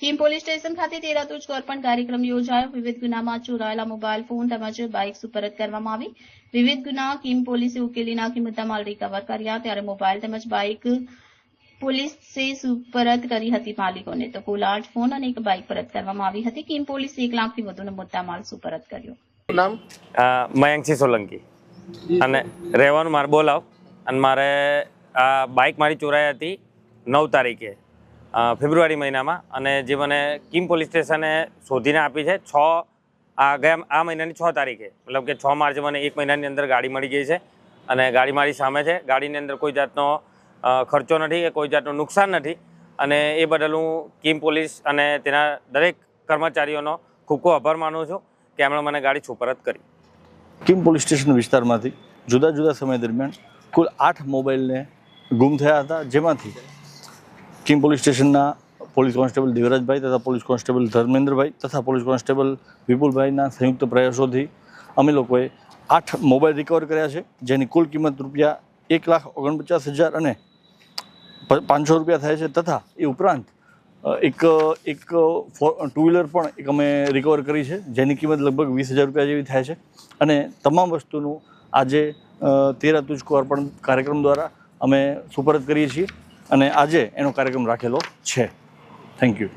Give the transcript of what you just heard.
Kim police station ખાતે તેરા તુજ અર્પણ કાર્યક્રમ યોજાયો. વિવિધ ગુનામાં ચોરાયેલા મોબાઈલ ફોન તેમજ બાઇક સુપરત કરવામાં આવી. વિવિધ ગુના કિમ પોલીસે ઉકેલી નાખી મુદ્દામાલ રિકવર કર્યા. ત્યારે મોબાઈલ તેમજ બાઇક પોલીસે સુપરત કરી હતી માલિકોને. તો કુલ આઠ ફોન અને એક બાઇક પરત કરવામાં આવી હતી. કિમ પોલીસે એક લાખથી વધુનો મુદ્દામાલ સુપરત કર્યો. નામ મયંકસિંહ સોલંકી. અને રહેવાનું મારે બોલાવ. અને મારે બાઇક મારી ચોરાઈ હતી નવ તારીખે. ફેબ્રુઆરી મહિનામાં અને જે મને કિમ પોલીસ સ્ટેશને શોધીને આપી છે છ, આ ગયા, આ મહિનાની છ તારીખે. મતલબ કે છ માર્ચે મને એક મહિનાની અંદર ગાડી મળી ગઈ છે અને ગાડી મારી સામે છે. ગાડીની અંદર કોઈ જાતનો ખર્ચો નથી કે કોઈ જાતનું નુકસાન નથી અને એ બદલ હું કિમ પોલીસ અને તેના દરેક કર્મચારીઓનો ખૂબ ખૂબ આભાર માનું છું કે એમણે મને ગાડી છુપરત કરી. કિમ પોલીસ સ્ટેશન વિસ્તારમાંથી જુદા જુદા સમય દરમિયાન કુલ આઠ મોબાઈલને ગુમ થયા હતા, જેમાંથી કિમ પોલીસ સ્ટેશનના પોલીસ કોન્સ્ટેબલ દેવરાજભાઈ તથા પોલીસ કોન્સ્ટેબલ ધર્મેન્દ્રભાઈ તથા પોલીસ કોન્સ્ટેબલ વિપુલભાઈના સંયુક્ત પ્રયાસોથી અમે લોકોએ આઠ મોબાઈલ રિકવર કર્યા છે, જેની કુલ કિંમત રૂપિયા એક લાખ ઓગણપચાસ હજાર અને પાંચસો રૂપિયા થાય છે તથા એ ઉપરાંત એક એક એક ટુ વ્હીલર પણ એક અમે રિકવર કરી છે, જેની કિંમત લગભગ વીસ હજાર રૂપિયા જેવી થાય છે. અને તમામ વસ્તુનું આજે તેરા તુજકો અર્પણ કાર્યક્રમ દ્વારા અમે સુપરત કરીએ છીએ. અને આજે એનો કાર્યક્રમ રાખેલો છે. Thank you